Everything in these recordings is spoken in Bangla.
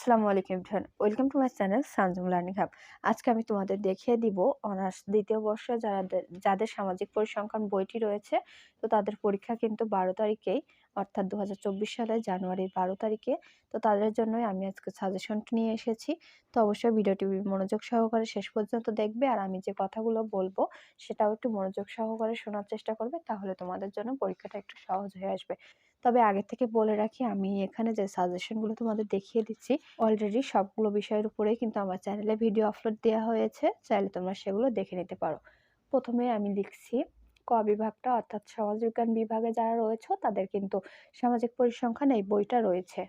আসসালামু আলাইকুম everyone welcome to my channel Sanjum learning hub আজকে আমি তোমাদের দেখিয়ে দিব অনার্স দ্বিতীয় বর্ষে যারা যাদের সামাজিক পরিসংখ্যান বইটি রয়েছে, তো তাদের পরীক্ষা কিন্তু বারো তারিখেই অর্থাৎ দু সালের জানুয়ারির বারো তারিখে। তো তাদের জন্যই আমি আজকে সাজেশনটি নিয়ে এসেছি। তো অবশ্যই ভিডিওটি মনোযোগ সহকারে শেষ পর্যন্ত দেখবে। আর আমি যে কথাগুলো বলব, সেটাও একটু মনোযোগ সহকারে শোনার চেষ্টা করবে, তাহলে তোমাদের জন্য পরীক্ষাটা একটু সহজ হয়ে আসবে। তবে আগে থেকে বলে রাখি, আমি এখানে যে সাজেশনগুলো তোমাদের দেখিয়ে দিচ্ছি অলরেডি সবগুলো বিষয়ের উপরেই কিন্তু আমার চ্যানেলে ভিডিও আপলোড দেওয়া হয়েছে। চাইলে তোমরা সেগুলো দেখে নিতে পারো। প্রথমে আমি লিখছি ক বিভাগটা অর্থাৎ সমাজবিজ্ঞান বিভাগে যারা রয়েছে, তাদের কিন্তু সামাজিক পরিসংখ্যান এই বইটা রয়েছে।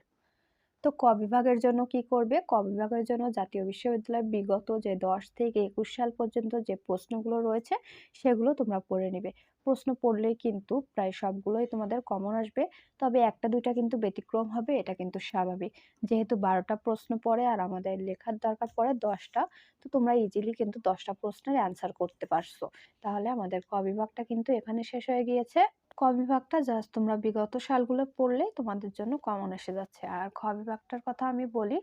তো ক বিভাগের জন্য কি করবে? ক বিভাগের জন্য জাতীয় বিশ্ববিদ্যালয় বিগত যে দশ থেকে একুশ সাল পর্যন্ত যে প্রশ্নগুলো রয়েছে, সেগুলো তোমরা পড়ে নিবে। প্রশ্ন পড়লেই কিন্তু প্রায় সবগুলোই তোমাদের কমন আসবে। তবে একটা, দুইটা কিন্তু ব্যতিক্রম হবে, এটা কিন্তু স্বাভাবিক। যেহেতু বারোটা প্রশ্ন পড়ে আর আমাদের লেখার দরকার পড়ে দশটা, তো তোমরা ইজিলি কিন্তু দশটা প্রশ্নের অ্যান্সার করতে পারছ। তাহলে আমাদের ক বিভাগটা কিন্তু এখানে শেষ হয়ে গিয়েছে। ক বিভাগটা জাস্ট তোমরা বিগত সালগুলো পড়লেই তোমাদের জন্য কমন এসে যাচ্ছে। আর খ কথা আমি বলি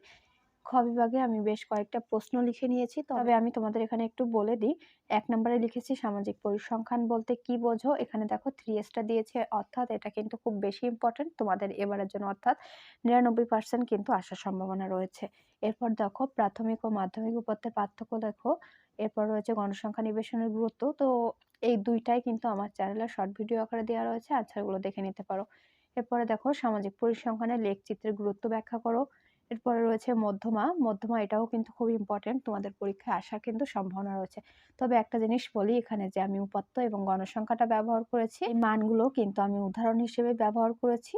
খ বিভাগে আমি বেশ কয়েকটা প্রশ্ন লিখে নিয়েছি। তবে আমি তোমাদের এখানে একটু বলে দিই। এক নম্বরে লিখেছি সামাজিক পরিসংখ্যান বলতে কি বোঝো? এখানে দেখো থ্রি এসটা দিয়েছে অর্থাৎ এটা কিন্তু খুব বেশি ইম্পর্টেন্ট তোমাদের এবারের জন্য অর্থাৎ নিরানব্বই পার্সেন্ট কিন্তু আসার সম্ভাবনা রয়েছে। এরপর দেখো প্রাথমিক ও মাধ্যমিক উপাত্তের পার্থক্য দেখো। এরপর রয়েছে গণসংখ্যা নিবেশনের গুরুত্ব। তো এই দুইটাই কিন্তু আমার চ্যানেলে শর্ট ভিডিও আকারে দেওয়া রয়েছে আনসারগুলো দেখে নিতে পারো। এরপরে দেখো সামাজিক পরিসংখ্যানের লেখচিত্রের গুরুত্ব ব্যাখ্যা করো। এরপরে রয়েছে মধ্যমা। মধ্যমা এটাও কিন্তু খুব ইম্পর্টেন্ট তোমাদের পরীক্ষায় আসার কিন্তু সম্ভাবনা রয়েছে। তবে একটা জিনিস বলি এখানে যে আমি উপাত্ত এবং গণসংখ্যাটা ব্যবহার করেছি, এই মানগুলো কিন্তু আমি উদাহরণ হিসেবে ব্যবহার করেছি।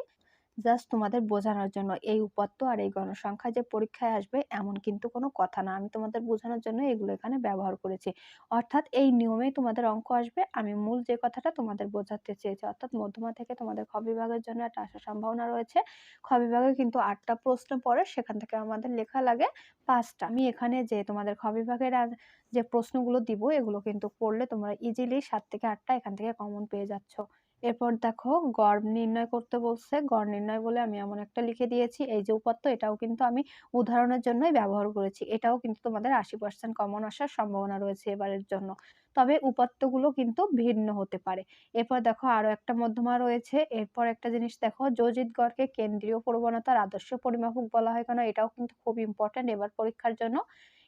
জাস্ট তোমাদের বোঝানোর জন্য। এই উপাত্ত আর এই গণসংখ্যা যে পরীক্ষায় আসবে, এমন কিন্তু কোনো কথা না। আমি তোমাদের বোঝানোর জন্য এগুলো এখানে ব্যবহার করেছি। অর্থাৎ এই নিয়মে তোমাদের অঙ্ক আসবে। আমি মূল যে কথাটা তোমাদের বোঝাতে চেয়েছি, অর্থাৎ মধ্যমা থেকে তোমাদের খ বিভাগের জন্য একটা আসার সম্ভাবনা রয়েছে। খ বিভাগে কিন্তু আটটা প্রশ্ন পড়ে, সেখান থেকে আমাদের লেখা লাগে পাঁচটা। আমি এখানে যে তোমাদের খ বিভাগের যে প্রশ্নগুলো দিব, এগুলো কিন্তু পড়লে তোমরা ইজিলি সাত থেকে আটটা এখান থেকে কমন পেয়ে যাচ্ছ। এরপর দেখো গড় নির্ণয় করতে বলছে। গড় নির্ণয় বলে আমি এমন একটা লিখে দিয়েছি। এই যে উপাত্ত, এটাও কিন্তু আমি উদাহরণের জন্যই ব্যবহার করেছি। এটাও কিন্তু তোমাদের আশি পার্সেন্ট কমন আসার সম্ভাবনা রয়েছে এবারের জন্য। তবে উপাত্তগুলো কিন্তু ভিন্ন হতে পারে। এরপর দেখো আরও একটা মধ্যমা রয়েছে। এরপর একটা জিনিস দেখো, যোজিত গড়কে কেন্দ্রীয় প্রবণতার আদর্শ পরিমাপক বলা হয় কেন? এটাও কিন্তু খুব ইম্পর্টেন্ট এবার পরীক্ষার জন্য।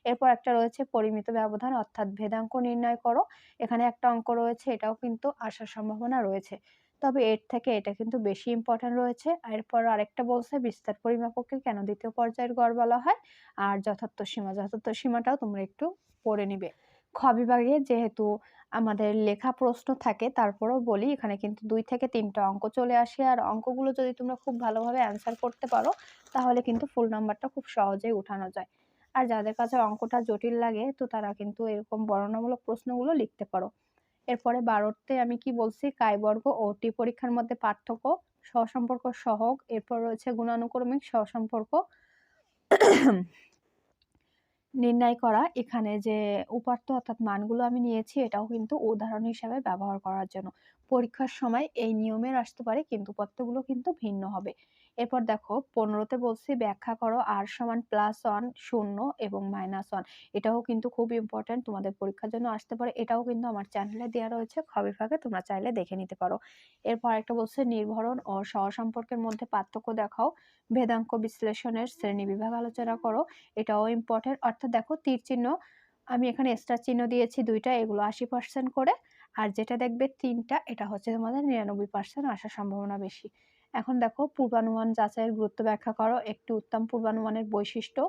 এরপর একটা রয়েছে পরিমিত ব্যবধান, অর্থাৎ ভেদাঙ্ক নির্ণয় করো। এখানে একটা অঙ্ক রয়েছে, এটাও কিন্তু আসার সম্ভাবনা রয়েছে। তবে এর থেকে এটা কিন্তু বেশি ইম্পর্টেন্ট রয়েছে। এরপর আরেকটা বলছে, বিস্তার পরিমাপককে কেন দ্বিতীয় পর্যায়ের গড় বলা হয়? আর যথার্থ সীমা, যথার্থ সীমাটাও তোমরা একটু পড়ে নিবে। বিভাগে যেহেতু আমাদের লেখা প্রশ্ন থাকে, তারপরেও বলি, এখানে কিন্তু দুই থেকে তিনটা অঙ্ক চলে আসে। আর অঙ্কগুলো যদি তোমরা খুব ভালোভাবে অ্যান্সার করতে পারো, তাহলে কিন্তু ফুল নাম্বারটা খুব সহজেই উঠানো যায়। আর যাদের কাছে অঙ্কটা জটিল লাগে, তো তারা কিন্তু এরকম বর্ণনামূলক প্রশ্নগুলো লিখতে পারো। এরপরে বারোতে আমি কি বলছি? কায়বর্গ ও টি পরীক্ষার মধ্যে পার্থক্য সহসম্পর্ক সহগ, এরপর রয়েছে গুণানুক্রমিক সহসম্পর্ক নির্ণয় করা। এখানে যে উপাত্ত অর্থাৎ মানগুলো আমি নিয়েছি, এটাও কিন্তু উদাহরণ হিসাবে ব্যবহার করার জন্য। পরীক্ষার সময় এই নিয়মের আসতে পারে, কিন্তু উপাত্তগুলো কিন্তু ভিন্ন হবে। এরপর দেখো পনেরোতে বলছি ব্যাখ্যা করো আর সমান প্লাস ওয়ান শূন্য এবং মাইনাস ওয়ান এটাও কিন্তু খুব ইম্পর্টেন্ট তোমাদের পরীক্ষার জন্য আসতে পারে। এটাও কিন্তু আমার চ্যানেলে দেওয়া রয়েছে খবিভাগে তোমরা চাইলে দেখে নিতে পারো। এরপর একটা বলছে নির্ভরণ ও সহ সম্পর্কের মধ্যে পার্থক্য দেখাও। ভেদাঙ্ক বিশ্লেষণের শ্রেণি বিভাগ আলোচনা করো, এটাও ইম্পর্টেন্ট অর্থাৎ দেখো তীর চিহ্ন, আমি এখানে স্টার চিহ্ন দিয়েছি দুইটা, এগুলো আশি পার্সেন্ট করে। আর যেটা দেখবে তিনটা, এটা হচ্ছে তোমাদের নিরানব্বই পার্সেন্ট আসার সম্ভাবনা বেশি। এখন দেখো পূর্বানুমান যাচাইয়ের গুরুত্ব ব্যাখ্যা করো, একটি উত্তম পূর্বানুমানের বৈশিষ্ট্য।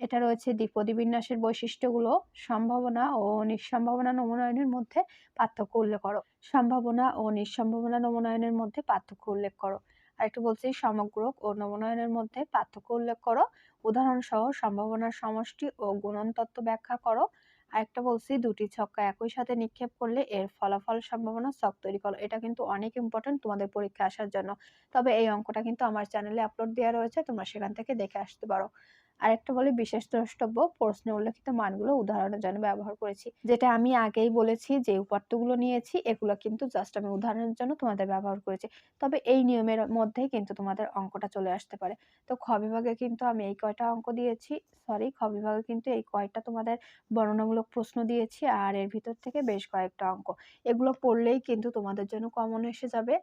এটা রয়েছে দ্বিপদী বিন্যাসের বৈশিষ্ট্যগুলো, সম্ভাবনা ও নিঃসম্ভাবনা নমনায়নের মধ্যে পার্থক্য উল্লেখ করো। সম্ভাবনা ও নিঃসম্ভাবনা নমনায়নের মধ্যে পার্থক্য উল্লেখ করো। আরেকটু বলছি, সমগ্রক ও নমনায়নের মধ্যে পার্থক্য উল্লেখ করো। উদাহরণ সহ সম্ভাবনার সমষ্টি ও গুণন তত্ত্ব ব্যাখ্যা করো। আরেকটা বলছি, দুটি ছক্কা একই সাথে নিক্ষেপ করলে এর ফলাফল সম্ভাবনা ছক তৈরি করো। এটা কিন্তু অনেক ইম্পর্টেন্ট তোমাদের পরীক্ষা আসার জন্য। তবে এই অঙ্কটা কিন্তু আমার চ্যানেলে আপলোড দেওয়া রয়েছে, তোমরা সেখান থেকে দেখে আসতে পারো। আরেকটা বলে বিশেষ দ্রষ্টব্য, প্রশ্নে উল্লেখিত মানগুলো উদাহরণের জন্য ব্যবহার করেছি। যেটা আমি আগেই বলেছি যে, উপাত্তগুলো নিয়েছি, এগুলো কিন্তু জাস্ট আমি উদাহরণের জন্য তোমাদের ব্যবহার করেছি। তবে এই নিয়মের মধ্যেই কিন্তু তোমাদের অঙ্কটা চলে আসতে পারে। তো খ বিভাগে কিন্তু আমি এই কয়টা অঙ্ক দিয়েছি? সরি খ বিভাগে কিন্তু এই কয়টা তোমাদের বর্ণনামূলক প্রশ্ন দিয়েছি, আর এর ভিতর থেকে বেশ কয়েকটা অঙ্ক। এগুলো পড়লেই কিন্তু তোমাদের জন্য কমন এসে যাবে।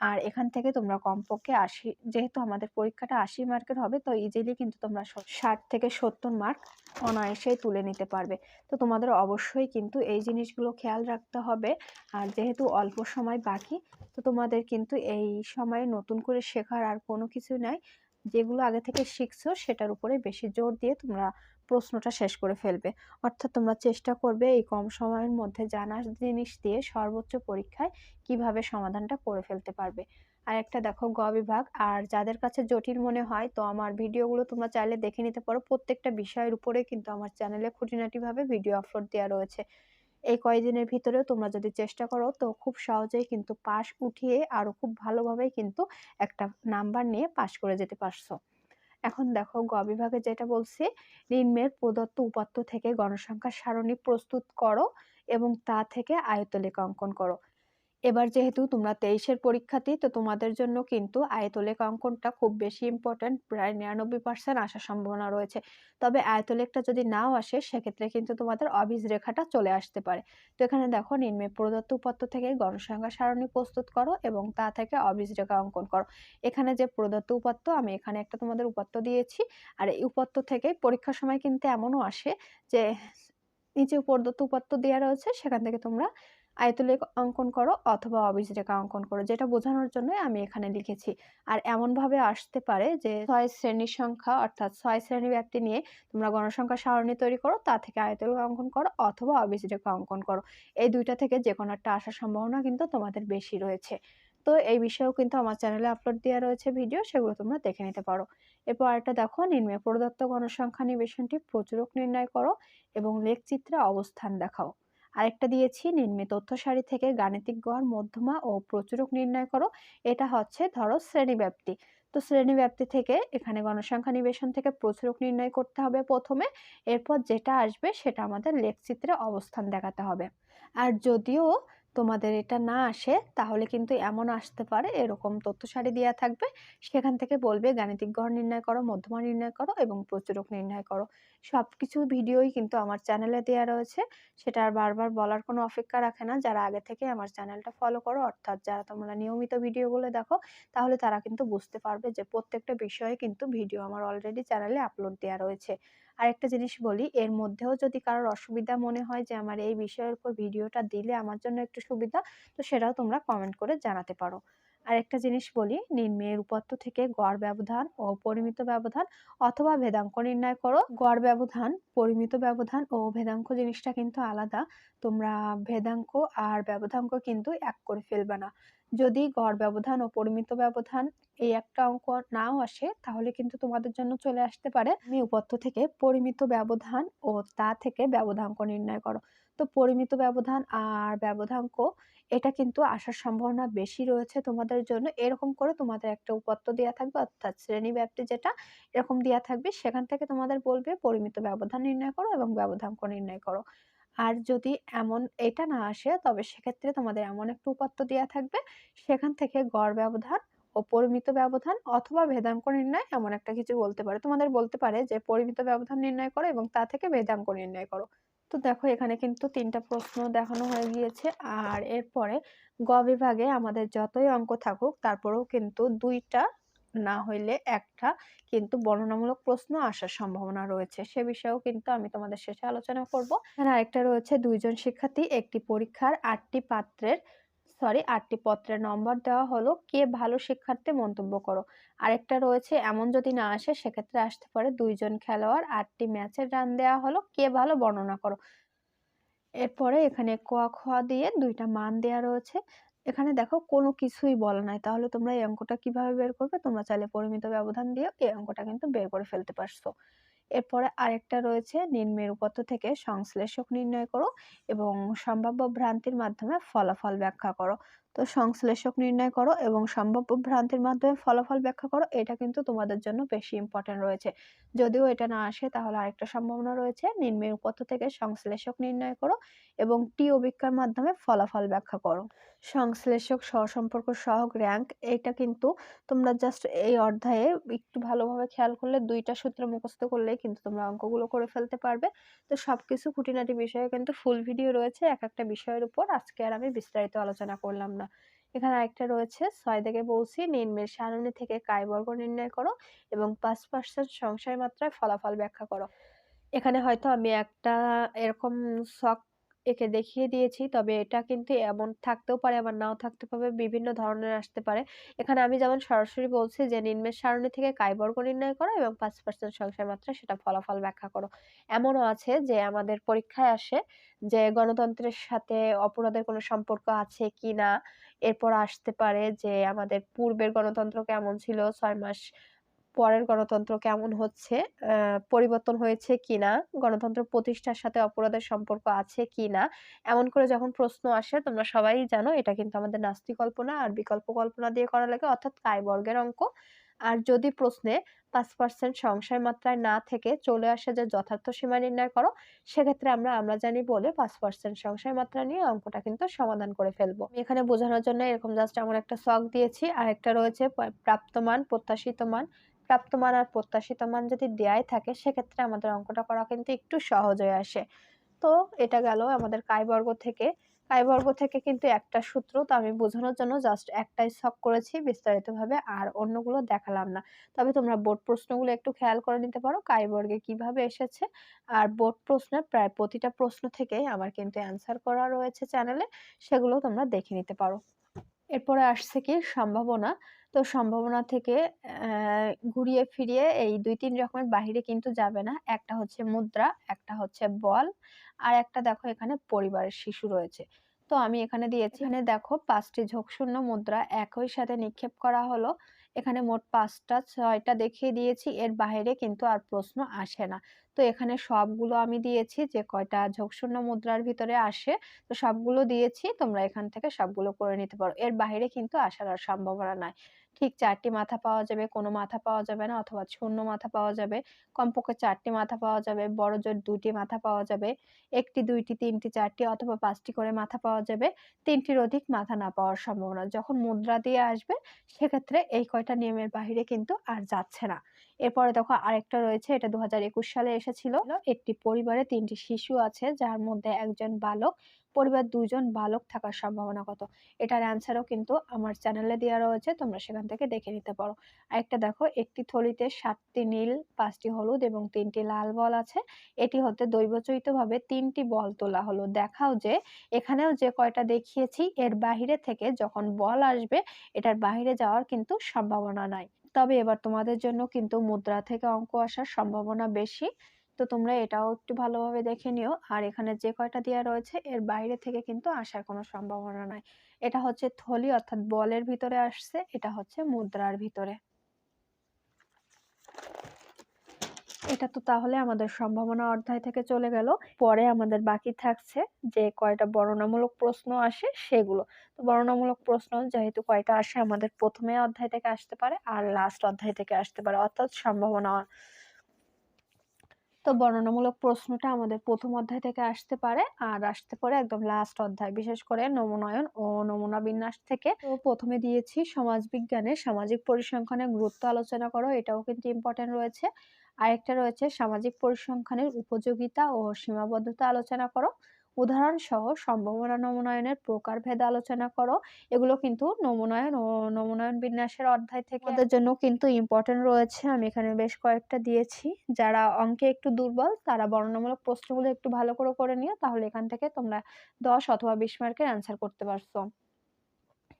আর এখান থেকে তোমরা কমপক্ষে আশি, যেহেতু আমাদের পরীক্ষাটা আশি মার্কের হবে, তো ইজিলি কিন্তু তোমরা ষাট থেকে সত্তর মার্ক অনায়াসেই তুলে নিতে পারবে। তো তোমাদের অবশ্যই কিন্তু এই জিনিসগুলো খেয়াল রাখতে হবে। আর যেহেতু অল্প সময় বাকি, তো তোমাদের কিন্তু এই সময়ে নতুন করে শেখার আর কোনো কিছু নাই। যেগুলো আগে থেকে শিখছো, সেটার উপরে বেশি জোর দিয়ে তোমরা প্রশ্নটা শেষ করে ফেলবে। অর্থাৎ তোমরা চেষ্টা করবে এই কম সময়ের মধ্যে জানা জিনিস দিয়ে সর্বোচ্চ পরীক্ষায় কীভাবে সমাধানটা করে ফেলতে পারবে। আর একটা দেখো গ বিভাগ। আর যাদের কাছে জটিল মনে হয়, তো আমার ভিডিওগুলো তোমরা চাইলে দেখে নিতে পারো। প্রত্যেকটা বিষয়ের উপরে কিন্তু আমার চ্যানেলে খুঁটিনাটিভাবে ভিডিও আপলোড দেওয়া রয়েছে। এই কয়েকদিনের ভিতরেও তোমরা যদি চেষ্টা করো, তো খুব সহজেই কিন্তু পাশ উঠিয়ে আরও খুব ভালোভাবেই কিন্তু একটা নাম্বার নিয়ে পাশ করে যেতে পারছ। এখন দেখো গ বিভাগে যেটা বলছে, নিম্নের প্রদত্ত উপাত্ত থেকে গণসংখ্যা সারণী প্রস্তুত করো এবং তা থেকে আয়তলেখ অঙ্কন করো। এবার যেহেতু তোমরা তেইশের পরীক্ষার্থী তো তোমাদের জন্য কিন্তু আয়তলেখ অঙ্কনটা খুব বেশি ইম্পর্ট্যান্ট প্রায় নিরানব্বই পার্সেন্ট আসার সম্ভাবনা রয়েছে। তবে আয়তলেখটা যদি নাও আসে, সেক্ষেত্রে কিন্তু তোমাদের অবিজ রেখাটা চলে আসতে পারে। তো এখানে দেখো, নিম্নে প্রদত্ত উপাত্ত থেকে গণসংখ্যা সারণী প্রস্তুত করো এবং তা থেকে অবিজ রেখা অঙ্কন করো। এখানে যে প্রদত্ত উপাত্ত, আমি এখানে একটা তোমাদের উপাত্ত দিয়েছি। আর এই উপাত্ত থেকে পরীক্ষার সময় কিন্তু এমনও আসে যে, নিচে প্রদত্ত উপাত্ত দেওয়া রয়েছে, সেখান থেকে তোমরা আয়তলেখ অঙ্কন করো অথবা অবিজ রেখা অঙ্কন করো, যেটা বোঝানোর জন্য আমি এখানে লিখেছি। আর এমনভাবে আসতে পারে যে ছয় শ্রেণির সংখ্যা অর্থাৎ ছয় শ্রেণি ব্যাপ্তি নিয়ে তোমরা গণসংখ্যা সারণী তৈরি করো, তা থেকে আয়তলেখ অঙ্কন করো অথবা অবিজ রেখা অঙ্কন করো। এই দুইটা থেকে যে কোনো একটা আসার সম্ভাবনা কিন্তু তোমাদের বেশি রয়েছে। তো এই বিষয়েও কিন্তু আমার চ্যানেলে আপলোড দেওয়া রয়েছে ভিডিও, সেগুলো তোমরা দেখে নিতে পারো। এরপর আরেকটা দেখো, নিম্নে প্রদত্ত গণসংখ্যা নিবেশনটি প্রচুরক নির্ণয় করো এবং লেখচিত্রে অবস্থান দেখাও। আরেকটা দিয়েছি, নিম্নে তথ্য সারি থেকে গাণিতিক গড়, মধ্যমা ও প্রচুরক নির্ণয় করো। এটা হচ্ছে ধরো শ্রেণি ব্যাপ্তি তো শ্রেণি ব্যাপ্তি থেকে এখানে গণসংখ্যা নিবেশন থেকে প্রচুরক নির্ণয় করতে হবে প্রথমে। এরপর যেটা আসবে সেটা আমাদের লেখচিত্রে অবস্থান দেখাতে হবে। আর যদিও তোমাদের এটা না আসে, তাহলে কিন্তু এমন আসতে পারে, এরকম তথ্য সারি দেওয়া থাকবে। সেখান থেকে বলবে, গাণিতিক গড় নির্ণয় করো, মধ্যমা নির্ণয় করো এবং প্রচুরক নির্ণয় করো। সব কিছু ভিডিওই কিন্তু আমার চ্যানেলে দেওয়া রয়েছে। সেটা আর বারবার বলার কোনো অপেক্ষা রাখে না। যারা আগে থেকে আমার চ্যানেলটা ফলো করো, অর্থাৎ যারা তোমরা নিয়মিত ভিডিওগুলো দেখো, তাহলে তারা কিন্তু বুঝতে পারবে যে প্রত্যেকটা বিষয়ে কিন্তু ভিডিও আমার অলরেডি চ্যানেলে আপলোড দেওয়া রয়েছে। আরেকটা জিনিস বলি, এর মধ্যেও যদি কারোর অসুবিধা মনে হয় যে আমার এই বিষয়ের উপর ভিডিওটা দিলে আমার জন্য একটু সুবিধা, তো সেটাও তোমরা কমেন্ট করে জানাতে পারো। আরেকটা জিনিস বলি নিম্নের উপাত্ত থেকে গড় ব্যবধান ও পরিমিত ব্যবধান অথবা ভেদাঙ্ক নির্ণয় করো। গড় ব্যবধান, পরিমিত ব্যবধান ও ভেদাঙ্ক জিনিসটা কিন্তু আলাদা। তোমরা ভেদাঙ্ক আর ব্যবধাঙ্ক কিন্তু এক করে ফেলবে না। যদি গড় ব্যবধান ও পরিমিত ব্যবধান এই একটা অঙ্ক নাও আসে, তাহলে কিন্তু তোমাদের জন্য চলে আসতে পারে। তুমি উপত্য থেকে পরিমিত ব্যবধান ও তা থেকে ব্যবধাঙ্ক নির্ণয় করো। তো পরিমিত ব্যবধান আর ব্যবধাঙ্ক এটা কিন্তু আসার সম্ভাবনা বেশি রয়েছে তোমাদের জন্য। এরকম করে তোমাদের একটা উপাত্ত দেওয়া থাকবে, অর্থাৎ শ্রেণি ব্যাপ্তি যেটা, এরকম দেওয়া থাকবে। সেখান থেকে তোমাদের বলবে পরিমিত ব্যবধান নির্ণয় করো এবং ব্যবধাঙ্ক নির্ণয় করো। আর যদি এমন এটা না আসে, তবে সেক্ষেত্রে তোমাদের এমন একটা উপাত্ত দেওয়া থাকবে। সেখান থেকে গড় ব্যবধান ও পরিমিত ব্যবধান অথবা ভেদাঙ্ক নির্ণয় এমন একটা কিছু বলতে পারে। তোমাদের বলতে পারে যে পরিমিত ব্যবধান নির্ণয় করো এবং তা থেকে ভেদাঙ্ক নির্ণয় করো। তো দেখো এখানে কিন্তু তিনটা প্রশ্ন দেখানো হয়ে গিয়েছে। আর এরপরে গ বিভাগে আমাদের যতই অঙ্ক থাকুক, তারপরেও কিন্তু দুইটা না হইলে একটা কিন্তু বর্ণনামূলক প্রশ্ন আসার সম্ভাবনা রয়েছে। সে বিষয়েও কিন্তু আমি তোমাদের শেষে আলোচনা করব। এখানে আরেকটা রয়েছে, দুইজন শিক্ষার্থী একটি পরীক্ষার আটটি পাত্রের সরি আটটি পত্রের নম্বর দেওয়া হলো। কে ভালো শিক্ষার্থী মন্তব্য করো? আরেকটা রয়েছে, এমন যদি না আসে, সেক্ষেত্রে আসতে পারে দুইজন খেলোয়াড়। আটটি ম্যাচের রান দেওয়া হলো। কে ভালো বর্ণনা করো? এরপরে এখানে কোয়া খোয়া দিয়ে দুইটা মান দেওয়া রয়েছে। এখানে দেখো কোনো কিছুই বলা নাই। তাহলে তোমরা এই অঙ্কটা কীভাবে বের করবে? তোমরা চাইলে পরিমিত ব্যবধান দিয়ে এই অঙ্কটা কিন্তু বের করে ফেলতে পারছ। এরপরে আরেকটা রয়েছে, নিম্নের উপাত্ত থেকে সংশ্লেষক নির্ণয় করো এবং সম্ভাব্য ভ্রান্তির মাধ্যমে ফলাফল ব্যাখ্যা করো। তো সংশ্লেষক নির্ণয় করো এবং সম্ভাব্য ভ্রান্তির মাধ্যমে ফলাফল ব্যাখ্যা করো। এটা কিন্তু তোমাদের জন্য বেশি ইম্পর্টেন্ট রয়েছে। যদিও এটা না আসে, তাহলে আরেকটা সম্ভাবনা রয়েছে। নিম্নের উপত্য থেকে সংশ্লেষক নির্ণয় করো এবং টি অভিজ্ঞার মাধ্যমে ফলাফল ব্যাখ্যা করো। সংশ্লেষক সহসম্পর্ক সহগ র্যাঙ্ক এটা কিন্তু তোমরা জাস্ট এই অধ্যায়ে একটু ভালোভাবে খেয়াল করলে দুইটা সূত্র মুখস্থ করলেই কিন্তু তোমরা অঙ্কগুলো করে ফেলতে পারবে। তো সবকিছু খুঁটিনাটি বিষয়ে কিন্তু ফুল ভিডিও রয়েছে। এক একটা বিষয়ের উপর। আজকে আর আমি বিস্তারিত আলোচনা করলাম না। এখানে আরেকটা রয়েছে, ছয় থেকে বলছি, নিম্নের সারণী থেকে কায়বর্গ নির্ণয় করো এবং পাঁচ পার্সেন্ট সংশয় মাত্রায় ফলাফল ব্যাখ্যা করো। এখানে হয়তো আমি একটা এরকম শখ একে দেখিয়ে দিয়েছি। তবে এটা কিন্তু এমন থাকতেও পারে, আবার নাও থাকতে পারে বিভিন্ন ধরনের আসতে পারে। এখানে আমি যেমন সরাসরি বলছি যে, নিম্নের সারণী থেকে কায় বর্গ নির্ণয় করো এবং পাঁচ পার্সেন্ট সংশয় মাত্রা, সেটা ফলাফল ব্যাখ্যা করো। এমনও আছে যে, আমাদের পরীক্ষায় আসে যে, গণতন্ত্রের সাথে অপরাধের কোনো সম্পর্ক আছে কি না এরপর আসতে পারে যে, আমাদের পূর্বের গণতন্ত্র কেমন ছিল, ছয় মাস পরের গণতন্ত্র কেমন হচ্ছে? পরিবর্তন হয়েছে কিনা? গণতন্ত্র প্রতিষ্ঠার সাথে অপরাধের সম্পর্ক আছে কিনা? এমন করে যখন প্রশ্ন আসে, তোমরা সবাই জানো এটা কিন্তু আমাদের নাস্তিক কল্পনা আর বিকল্প কল্পনা দিয়ে করা লাগে। অর্থাৎ কায় বর্গের অঙ্ক। আর যদি প্রশ্নে পাঁচ পার্সেন্ট সংশয় মাত্রায় না থেকে চলে আসে যে যথার্থ সীমা নির্ণয় করো, সেক্ষেত্রে আমরা আমরা জানি বলে পাঁচ পার্সেন্ট সংশয় মাত্রা নিয়ে অঙ্কটা কিন্তু সমাধান করে ফেলব। এখানে বোঝানোর জন্য এরকম জাস্ট এমন একটা শখ দিয়েছি। আর একটা রয়েছে প্রাপ্তমান প্রত্যাশিত মান। প্রাপ্ত মান আর প্রত্যাশিত মান যদি দেয়াই থাকে, সেক্ষেত্রে আমাদের অঙ্কটা করা কিন্তু একটু সহজ হয়ে আসে। তো এটা গেল আমাদের কায়বর্গ থেকে। কায়বর্গ থেকে কিন্তু একটা সূত্র, তো আমি বোঝানোর জন্য জাস্ট একটাই ছক করেছি বিস্তারিতভাবে, আর অন্যগুলো দেখালাম না। তবে তোমরা বোর্ড প্রশ্নগুলো একটু খেয়াল করে নিতে পারো কায়বর্গে কীভাবে এসেছে, আর বোর্ড প্রশ্নের প্রায় প্রতিটা প্রশ্ন থেকে আমার কিন্তু অ্যান্সার করা রয়েছে চ্যানেলে সেগুলো তোমরা দেখে নিতে পারো। এরপরে আসছে কি সম্ভাবনা, তো সম্ভাবনা থেকে ঘুরিয়ে ফিরিয়ে এই দুই তিন রকমের বাহিরে কিন্তু যাবে না, একটা হচ্ছে মুদ্রা, একটা হচ্ছে বল, আর একটা দেখো এখানে পরিবারের শিশু রয়েছে। তো আমি এখানে দিয়েছি। এখানে দেখো পাঁচটি ঝোঁকশূন্য মুদ্রা একই সাথে নিক্ষেপ করা হলো। এখানে মোট পাঁচটা, ছয়টা দেখিয়ে দিয়েছি। এর বাইরে কিন্তু আর প্রশ্ন আসে না। তো এখানে সবগুলো আমি দিয়েছি যে কয়টা ঝোঁকশূন্য মুদ্রার ভিতরে আসে, তো সবগুলো দিয়েছি। তোমরা এখান থেকে সবগুলো করে নিতে পারো। এর বাইরে কিন্তু আসার আর সম্ভাবনা নাই। ঠিক চারটি মাথা পাওয়া যাবে কোনো মাথা পাওয়া যাবে না অথবা শূন্য মাথা পাওয়া যাবে কমপক্ষে চারটি মাথা পাওয়া যাবে বড় জোর দুটি মাথা পাওয়া যাবে একটি দুইটি তিনটি চারটি অথবা পাঁচটি করে মাথা পাওয়া যাবে তিনটির অধিক মাথা না পাওয়ার সম্ভাবনা। যখন মুদ্রা দিয়ে আসবে সেক্ষেত্রে এই কয়টা নিয়মের বাহিরে কিন্তু আর যাচ্ছে না। এরপরে দেখো আরেকটা রয়েছে এটা দু হাজার একুশ সালে এসেছিল। একটি পরিবারে তিনটি শিশু আছে যার মধ্যে একজন বালক পরিবার দুজন বালক থাকার সম্ভাবনা কত? এটার অ্যান্সারও কিন্তু আমার চ্যানেলে দেওয়া রয়েছে, তোমরা সেখান থেকে দেখে নিতে পারো। আরেকটা দেখো, একটি থলিতে সাতটি নীল, পাঁচটি হলুদ এবং তিনটি লাল বল আছে। এটি হতে দৈবচরিতভাবে তিনটি বল তোলা হলো। দেখাও যে, এখানেও যে কয়টা দেখিয়েছি, এর বাহিরে থেকে যখন বল আসবে, এটার বাহিরে যাওয়ার কিন্তু সম্ভাবনা নাই। তবে এবার তোমাদের জন্য কিন্তু মুদ্রা থেকে অঙ্ক আসার সম্ভাবনা বেশি। তো তোমরা এটাও একটু ভালোভাবে দেখে নিও। আর এখানে যে কয়টা দেওয়া রয়েছে, এর বাইরে থেকে কিন্তু আসার কোনো সম্ভাবনা নাই। এটা হচ্ছে থলি, অর্থাৎ বলের ভিতরে আসছে, এটা হচ্ছে মুদ্রার ভিতরে। এটা তো তাহলে আমাদের সম্ভাবনা অধ্যায় থেকে চলে গেল। পরে আমাদের বাকি থাকছে যে কয়টা বর্ণনামূলক প্রশ্ন আসে, সেগুলো। তো বর্ণনামূলক প্রশ্ন যেহেতু কয়টা আসে, আমাদের প্রথমে অধ্যায় থেকে আসতে পারে, আর লাস্ট অধ্যায় থেকে আসতে পারে, অর্থাৎ সম্ভাবনা তো বর্ণনামূলক প্রশ্নটা আমাদের প্রথম অধ্যায় থেকে আসতে পারে, আর আসতে পারে একদম লাস্ট অধ্যায়। বিশেষ করে নমুনায়ন ও নমুনা বিন্যাস থেকে। তো প্রথমে দিয়েছি সমাজ বিজ্ঞানে সামাজিক পরিসংখ্যানের গুরুত্ব আলোচনা করো, এটাও কিন্তু ইম্পর্টেন্ট রয়েছে। আরেকটা রয়েছে সামাজিক পরিসংখ্যানের উপযোগিতা ও সীমাবদ্ধতা আলোচনা করো। উদাহরণ সহ সম্ভাবনা নমুনায়নের প্রকারভেদ আলোচনা করো। এগুলো কিন্তু নমুনায়ন ও নমুনায়ন বিন্যাসের অধ্যায় থেকে। ওদের জন্য কিন্তু ইম্পর্টেন্ট রয়েছে। আমি এখানে বেশ কয়েকটা দিয়েছি। যারা অঙ্কে একটু দুর্বল, তারা বর্ণনামূলক প্রশ্নগুলো একটু ভালো করে করে নিও। তাহলে এখান থেকে তোমরা দশ অথবা বিশ মার্কের অ্যান্সার করতে পারছ।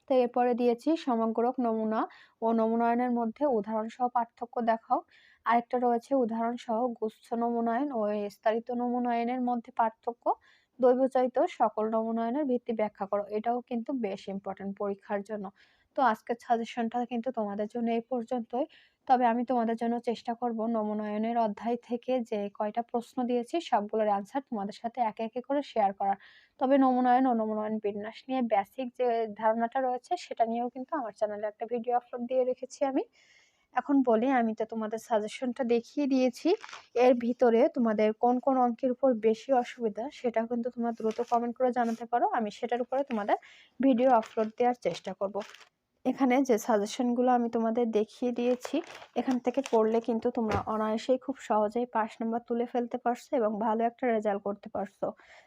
তো এরপরে দিয়েছি সমগ্রক নমুনা ও নমুনায়নের মধ্যে উদাহরণ সহ পার্থক্য দেখাও। আরেকটা রয়েছে উদাহরণ সহ গুচ্ছ নমুনায়ন ও স্তরিত নমুনায়নের মধ্যে পার্থক্য। দৈবচারিত সকল নমুনায়নের ভিত্তি ব্যাখ্যা করো এটাও কিন্তু বেশ ইম্পর্টেন্ট পরীক্ষার জন্য তো আজকের সাজেশনটা কিন্তু তোমাদের জন্য এই পর্যন্তই। তবে আমি তোমাদের জন্য চেষ্টা করব নমনয়নের অধ্যায় থেকে যে কয়টা প্রশ্ন দিয়েছি সবগুলোর অ্যান্সার তোমাদের সাথে একে, একে করে শেয়ার করার। তবে নমনয়ন ও নমনয়ন বিন্যাস নিয়ে বেসিক যে ধারণাটা রয়েছে সেটা নিয়েও কিন্তু আমার চ্যানেলে একটা ভিডিও আপলোড দিয়ে রেখেছি আমি। এখন বলি আমি তো তোমাদের সাজেশনটা দেখিয়ে দিয়েছি। এর ভিতরে তোমাদের কোন, কোন অঙ্কের উপর বেশি অসুবিধা সেটা কিন্তু তোমরা দ্রুত কমেন্ট করে জানাতে পারো। আমি সেটার উপরে তোমাদের ভিডিও আপলোড দেওয়ার চেষ্টা করব। এখানে যে সাজেশনগুলো আমি তোমাদের দেখিয়ে দিয়েছি এখান থেকে পড়লে কিন্তু তোমরা অনায়াসেই খুব সহজেই পাস নাম্বার তুলে ফেলতে পারছ এবং ভালো একটা রেজাল্ট করতে পারছ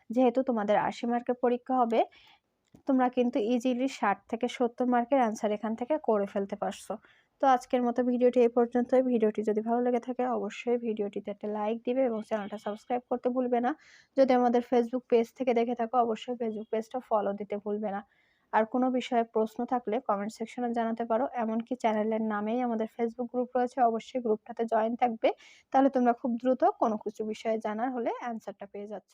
যেহেতু তোমাদের আশি মার্কের পরীক্ষা হবে তোমরা কিন্তু ইজিলি ষাট থেকে সত্তর মার্কের অ্যান্সার এখান থেকে করে ফেলতে পারছ তো আজকের মতো ভিডিওটি এই পর্যন্তই। ভিডিওটি যদি ভালো লেগে থাকে অবশ্যই ভিডিওটিতে একটা লাইক দিবে এবং চ্যানেলটা সাবস্ক্রাইব করতে ভুলবে না। যদি আমাদের ফেসবুক পেজ থেকে দেখে থাকো অবশ্যই ফেসবুক পেজটা ফলো দিতে ভুলবে না। আর কোনো বিষয়ে প্রশ্ন থাকলে কমেন্ট সেকশনে জানাতে পারো। এমনকি চ্যানেলের নামেই আমাদের ফেসবুক গ্রুপ রয়েছে, অবশ্যই গ্রুপটাতে জয়েন থাকবে। তাহলে তোমরা খুব দ্রুত কোনো কিছু বিষয়ে জানার হলে অ্যান্সারটা পেয়ে যাচ্ছ।